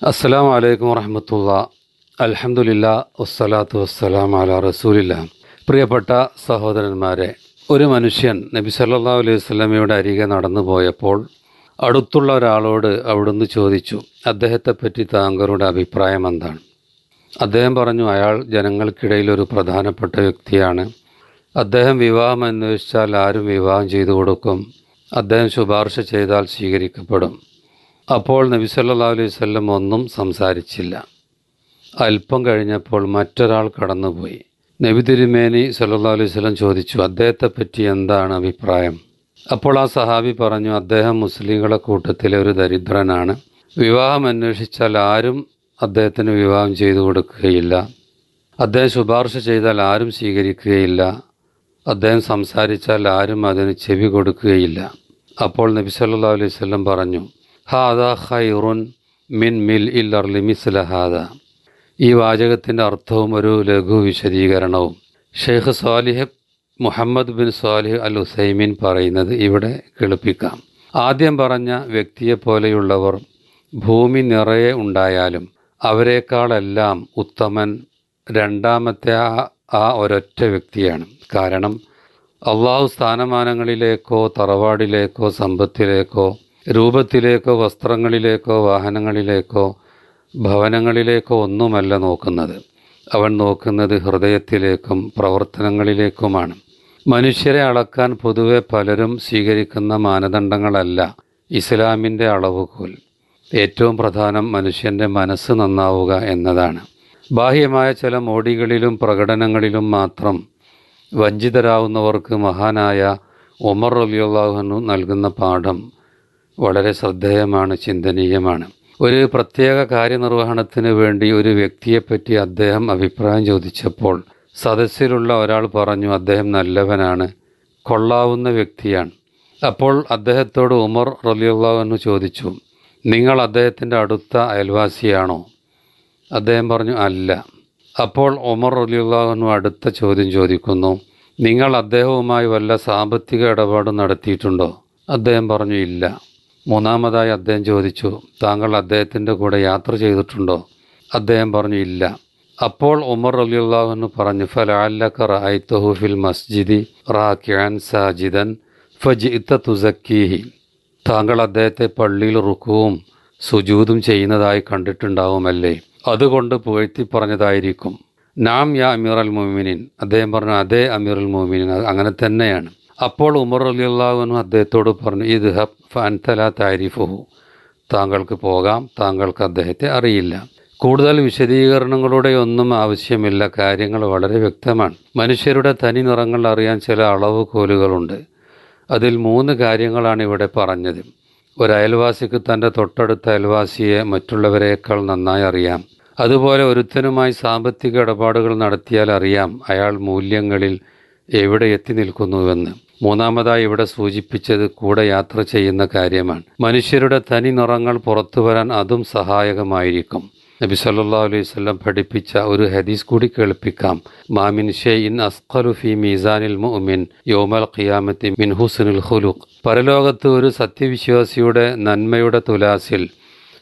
അസ്സലാമു വലൈക്കും വറഹമത്തുള്ള. അലഹമുല്ല വസ്സലാത്തു വസ്സലാം അല റസൂലില്ല. പ്രിയപ്പെട്ട സഹോദരന്മാരെ ഒരു മനുഷ്യൻ നബി സല്ലാ അലൈഹി വസല്ലമയുടെ അരികെ നടന്നു പോയപ്പോൾ അടുത്തുള്ള ഒരാളോട് അവിടുന്ന് ചോദിച്ചു അദ്ദേഹത്തെപ്പറ്റി താങ്കളുടെ അഭിപ്രായം എന്താണ്? അദ്ദേഹം പറഞ്ഞു അയാൾ ജനങ്ങൾക്കിടയിൽ ഒരു പ്രധാനപ്പെട്ട വ്യക്തിയാണ്. അദ്ദേഹം വിവാഹം അന്വേഷിച്ചാൽ ആരും വിവാഹം ചെയ്തു കൊടുക്കും. അദ്ദേഹം ശുപാർശ ചെയ്താൽ സ്വീകരിക്കപ്പെടും. അപ്പോൾ നബി സല്ലാ അലൈഹി വസല്ലം ഒന്നും സംസാരിച്ചില്ല. അല്പം കഴിഞ്ഞപ്പോൾ മറ്റൊരാൾ കടന്നുപോയി. നബി തിരുമേനി സല്ലാ അലൈഹി വസല്ലം ചോദിച്ചു അദ്ദേഹത്തെപ്പറ്റി എന്താണ് അഭിപ്രായം? അപ്പോൾ ആ സഹാബി പറഞ്ഞു അദ്ദേഹം മുസ്ലിങ്ങളുടെ കൂട്ടത്തിലെ ഒരു ദരിദ്രനാണ്. വിവാഹം അന്വേഷിച്ചാൽ ആരും അദ്ദേഹത്തിന് വിവാഹം ചെയ്തു കൊടുക്കുകയില്ല. അദ്ദേഹം ശുപാർശ ചെയ്താൽ ആരും സ്വീകരിക്കുകയില്ല. അദ്ദേഹം സംസാരിച്ചാൽ ആരും അതിന് ചെവി കൊടുക്കുകയില്ല. അപ്പോൾ നബി സല്ലല്ലാഹു അലൈഹി വസല്ലം പറഞ്ഞു ഹാദ ഖൈറുൻ മിൻ മിൽ ഇൽ അർലി മിസ്ല ഹാദ. ഈ വാചകത്തിന്റെ അർത്ഥവും ഒരു ലഘു വിശദീകരണവും. Sheikh Salih Muhammad bin Salih al Uthaymeen പറയുന്നത് ഇവിടെ കേൾപ്പിക്കാം. ആദ്യം പറഞ്ഞ വ്യക്തിയെപ്പോലെയുള്ളവർ ഭൂമി നിറയെ ഉണ്ടായാലും അവരെക്കാളെല്ലാം ഉത്തമൻ രണ്ടാമത്തെ ആ ഒരൊറ്റ വ്യക്തിയാണ്. കാരണം അള്ളാഹു സ്ഥാനമാനങ്ങളിലേക്കോ തറവാടിലേക്കോ സമ്പത്തിലേക്കോ രൂപത്തിലേക്കോ വസ്ത്രങ്ങളിലേക്കോ വാഹനങ്ങളിലേക്കോ ഭവനങ്ങളിലേക്കോ ഒന്നുമല്ല നോക്കുന്നത്. അവൻ നോക്കുന്നത് ഹൃദയത്തിലേക്കും പ്രവർത്തനങ്ങളിലേക്കുമാണ്. മനുഷ്യരെ അളക്കാൻ പൊതുവെ പലരും സ്വീകരിക്കുന്ന മാനദണ്ഡങ്ങളല്ല ഇസ്ലാമിന്റെ അളവുകോൽ. ഏറ്റവും പ്രധാനം മനുഷ്യന്റെ മനസ്സ് നന്നാവുക എന്നതാണ്. ബാഹ്യമായ ചില മോടികളിലും പ്രകടനങ്ങളിലും മാത്രം വഞ്ചിതരാവുന്നവർക്ക് മഹാനായ ഉമർ റലിയുള്ളാഹുനു നൽകുന്ന പാഠം വളരെ ശ്രദ്ധേയമാണ് ചിന്തനീയമാണ്. ഒരു പ്രത്യേക കാര്യനിർവഹണത്തിന് വേണ്ടി ഒരു വ്യക്തിയെപ്പറ്റി അദ്ദേഹം അഭിപ്രായം ചോദിച്ചപ്പോൾ സദസ്സിലുള്ള ഒരാൾ പറഞ്ഞു അദ്ദേഹം നല്ലവനാണ് കൊള്ളാവുന്ന വ്യക്തിയാണ്. അപ്പോൾ അദ്ദേഹത്തോട് ഉമർ റലിയുള്ളവെന്ന് ചോദിച്ചു നിങ്ങൾ അദ്ദേഹത്തിന്റെ അടുത്ത അയൽവാസിയാണോ? അദ്ദേഹം പറഞ്ഞു അല്ല. അപ്പോൾ ഉമർ റലിയുള്ളവെന്നു അടുത്ത ചോദ്യം ചോദിക്കുന്നു നിങ്ങൾ അദ്ദേഹവുമായി വല്ല സാമ്പത്തിക ഇടപാടും നടത്തിയിട്ടുണ്ടോ? അദ്ദേഹം പറഞ്ഞു ഇല്ല. മൂന്നാമതായി അദ്ദേഹം ചോദിച്ചു താങ്കൾ അദ്ദേഹത്തിന്റെ കൂടെ യാത്ര ചെയ്തിട്ടുണ്ടോ? അദ്ദേഹം പറഞ്ഞു ഇല്ല. അപ്പോൾ ഉമർ അലിയുള്ളാഹുന് പറഞ്ഞു ഫലാല്ലക്ക റായ് ഫിൽ മസ്ജിദി റാഖിയാൻ സാജിദൻ ഫജിത്ത തുസക്കീഹി. താങ്കൾ അദ്ദേഹത്തെ പള്ളിയിൽ റുക്കുവും സുജൂതും ചെയ്യുന്നതായി കണ്ടിട്ടുണ്ടാവുമല്ലേ? അതുകൊണ്ട് പുകഴ്ത്തി പറഞ്ഞതായിരിക്കും. നാം യാ അമീർ അൽ മോമിനിൻ അദ്ദേഹം പറഞ്ഞു അതേ അമീർ അൽ മോമിനിൻ അങ്ങനെ തന്നെയാണ്. അപ്പോൾ ഉമർ അലി അള്ളാഹുനും അദ്ദേഹത്തോട് പറഞ്ഞു ഇത് ഹബ് ഫൻതല താരിഫുഹു. താങ്കൾക്ക് പോകാം താങ്കൾക്ക് അദ്ദേഹത്തെ അറിയില്ല. കൂടുതൽ വിശദീകരണങ്ങളുടെ ഒന്നും ആവശ്യമില്ല കാര്യങ്ങൾ വളരെ വ്യക്തമാണ്. മനുഷ്യരുടെ തനി നിറങ്ങൾ അറിയാൻ ചില അളവ് കോലുകളുണ്ട് അതിൽ മൂന്ന് കാര്യങ്ങളാണ് ഇവിടെ പറഞ്ഞത്. ഒരു അയൽവാസിക്ക് തന്റെ തൊട്ടടുത്ത അയൽവാസിയെ മറ്റുള്ളവരെക്കാൾ നന്നായി അറിയാം. അതുപോലെ ഒരുത്തനുമായി സാമ്പത്തിക ഇടപാടുകൾ നടത്തിയാൽ അറിയാം. അയാൾ മൂല്യങ്ങളിൽ എവിടെ എത്തി നിൽക്കുന്നുവെന്ന്. മൂന്നാമതായി ഇവിടെ സൂചിപ്പിച്ചത് കൂടെ യാത്ര ചെയ്യുന്ന കാര്യമാണ്. മനുഷ്യരുടെ തനി നിറങ്ങൾ പുറത്തു വരാൻ അതും സഹായകമായിരിക്കും. നബി സല്ലാ അലൈഹി സ്വല്ലം പഠിപ്പിച്ച ഒരു ഹദീസ് കൂടി കേൾപ്പിക്കാം. മാമിൻ ഷെയ്ൻ അസ്ഖലുഫി മീസാനിൽ മുഅ്മിൻ യോമൽ ഖിയാമത്തി മിൻ ഹുസ്നുൽ ഖുലുഖ്. പരലോകത്ത് ഒരു സത്യവിശ്വാസിയുടെ നന്മയുടെ തുലാസിൽ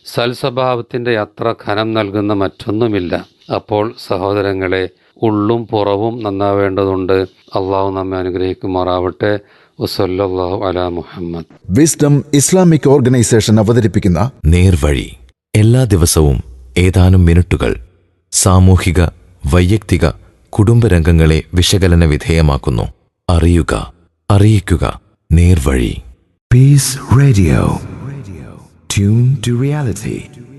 സൽസ്വഭാവത്തിന്റെ അത്ര ഖനം നൽകുന്ന മറ്റൊന്നുമില്ല. അപ്പോൾ സഹോദരങ്ങളെ ഉള്ളും പുറവും നന്നാവേണ്ടതുണ്ട്. അള്ളാഹു നമ്മെ അനുഗ്രഹിക്കുമാറാവട്ടെ. വസല്ലാഹു അലാ മുഹമ്മദ്. വിസ്ഡം ഇസ്ലാമിക് ഓർഗനൈസേഷൻ അവതരിപ്പിക്കുന്ന നേർവഴി. എല്ലാ ദിവസവും ഏതാനും മിനിറ്റുകൾ സാമൂഹിക വൈയക്തിക കുടുംബരംഗങ്ങളെ വിശകലന വിധേയമാക്കുന്നു. അറിയുക അറിയിക്കുക. നേർവഴി. Peace radio tune to reality.